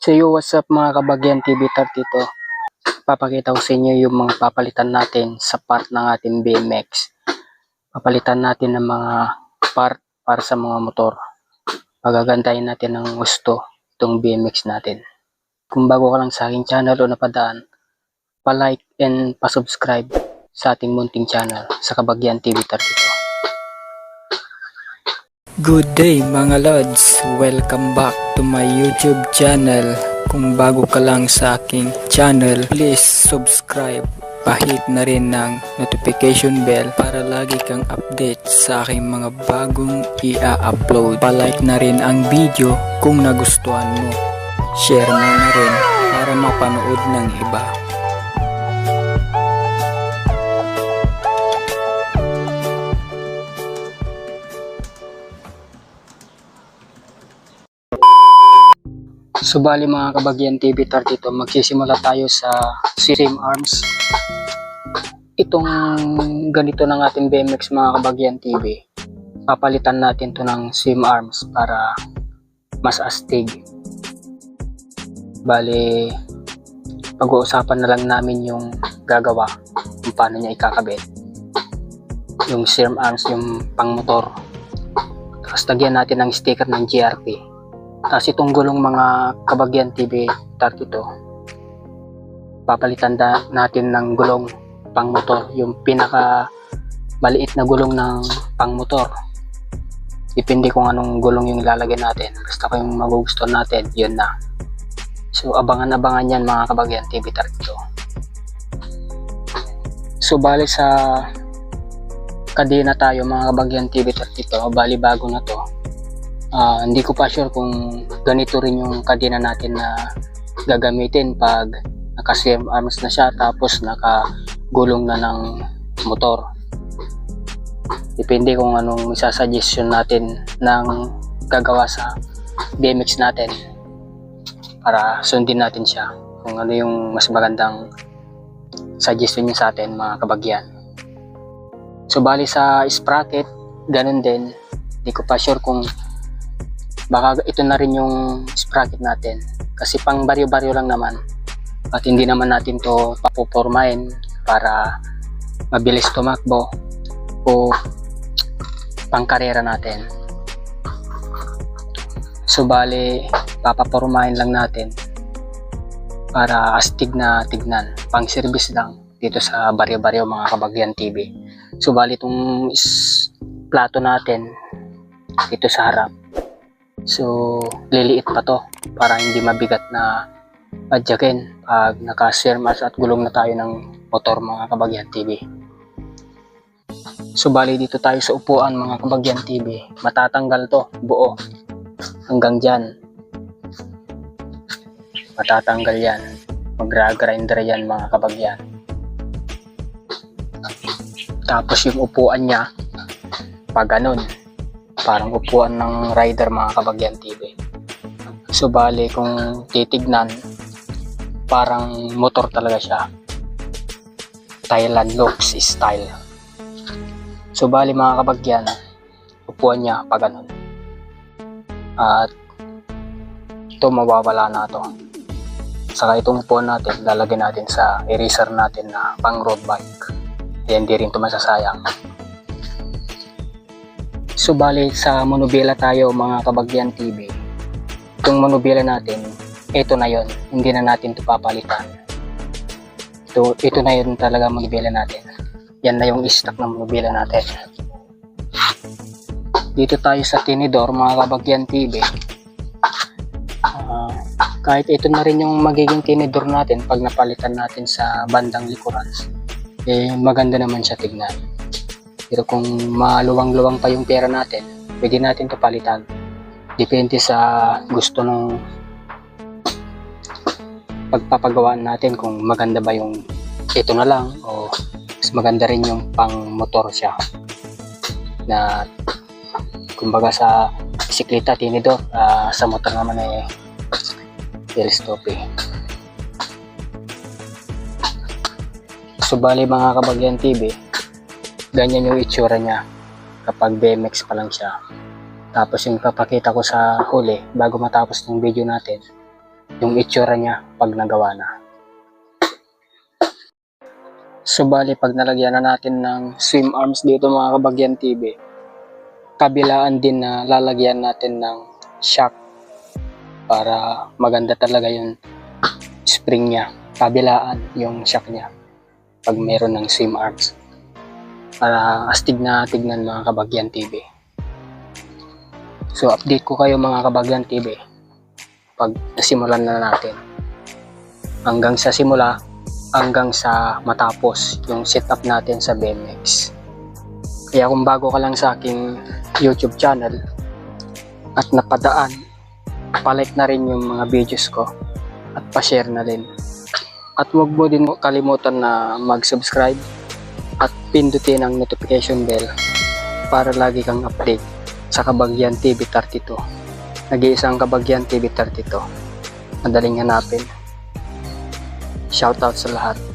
So yo, what's up mga kabagyan TV 32 Papakita ko sa inyo yung mga papalitan natin sa part ng ating BMX. Papalitan natin ng mga part para sa mga motor. Pagagandahin natin ng gusto itong BMX natin. Kung bago ka lang sa aking channel o napadaan, pa-like and pa-subscribe sa ating munting channel sa Kabagyan TV 32. Good day mga lods! Welcome back to my YouTube channel. Kung bago ka lang sa aking channel, please subscribe. Pahit na rin ng notification bell para lagi kang update sa aking mga bagong i-upload. Palike na rin ang video kung nagustuhan mo. Share mo na rin para mapanood ng iba. Subali mga kabagyan TV 32, magsisimula tayo sa Sim Arms. Itong ganito ng ating BMX mga kabagyan TV, papalitan natin to ng Sim Arms para mas astig. Bali, pag-uusapan na lang namin yung gagawa kung paano niya ikakabit. Yung Sim Arms, yung pang motor. Tapos lagyan natin ng sticker ng GRP. Tapos itong gulong mga kabagyan TV 32, papalitan natin ng gulong pang motor, yung pinaka maliit na gulong ng pang motor. Depende kung anong gulong yung ilalagay natin. Basta kung magugustuhan natin, yun na. So abangan-abangan yan mga kabagyan TV 32. So bali sa kadena tayo mga kabagyan TV 32, bali bago na to. Ah, hindi ko pa sure kung ganito rin yung kadena natin na gagamitin pag naka CM arms na siya tapos nakagulong na ng motor. Depende kung anong suggestion natin ng gagawa sa BMX natin para sundin natin siya kung ano yung mas magandang suggestion niya sa atin mga kabagyan. So bali sa sprocket, ganun din. Hindi ko pa sure kung baka ito na rin yung sprocket natin. Kasi pang baryo-baryo lang naman. At hindi naman natin to papupormahin para mabilis tumakbo o pang karera natin. So bali papapormahin lang natin para astig na tignan pang service lang dito sa baryo-baryo mga kabagyan TV so bali itong plato natin dito sa harap So, liliit pa to para hindi mabigat na padyakin pag naka-sermas at gulong na tayo ng motor mga kabagyan TV. So, bali dito tayo sa upuan mga kabagyan TV. Matatanggal to buo hanggang dyan. Matatanggal yan. Magra-grinder yan mga kabagyan. Tapos yung upuan niya, pag ganun, parang upuan ng rider mga kabagyan TV. So bali kung titignan, parang motor talaga siya. Thailand looks style. So bali mga kabagyan, upuan niya pag ganun. At ito mawawala na to. Saka itong upuan natin, lalagyan natin sa eraser natin na pang road bike. Hindi rin ito masasayang. So bali sa monobela tayo mga kabagyan TV. Itong monobela natin, ito na yon Hindi na natin ito papalitan. Ito, ito na yun talaga monobela natin. Yan na yung stock ng monobela natin. Dito tayo sa tinidor mga kabagyan TV. Ah, kahit ito na rin yung magiging tinidor natin pag napalitan natin sa bandang likuran. Eh maganda naman siya tignan. Pero kung maluwang-luwang pa yung pera natin, pwede natin to palitan. Depende sa gusto ng pagpapagawaan natin kung maganda ba yung ito na lang o mas maganda rin yung pang motor siya. Na kumbaga sa bisikleta tinidor, ah, sa motor naman eh telescope eh. So bali mga kabagyan TV, ganyan yung itsura niya kapag BMX pa lang siya. Tapos yung papakita ko sa huli bago matapos ng video natin yung itsura niya pag nagawa na. So bali pag nalagyan na natin ng swim arms dito mga kabagyan TV, kabilaan din na lalagyan natin ng shock para maganda talaga yung spring niya. Kabilaan yung shock niya pag meron ng swim arms. Para astig na tignan mga kabagyan TV. So update ko kayo mga kabagyan TV pag nasimulan na natin. Hanggang sa simula, hanggang sa matapos yung setup natin sa BMX. Kaya kung bago ka lang sa aking YouTube channel at napadaan, palike na rin yung mga videos ko at pa-share na rin. At huwag mo din kalimutan na mag-subscribe pindutin ang notification bell para lagi kang update sa Kabagyan TV 32. Nag-iisang Kabagyan TV 32. Madaling hanapin. Shoutout sa lahat.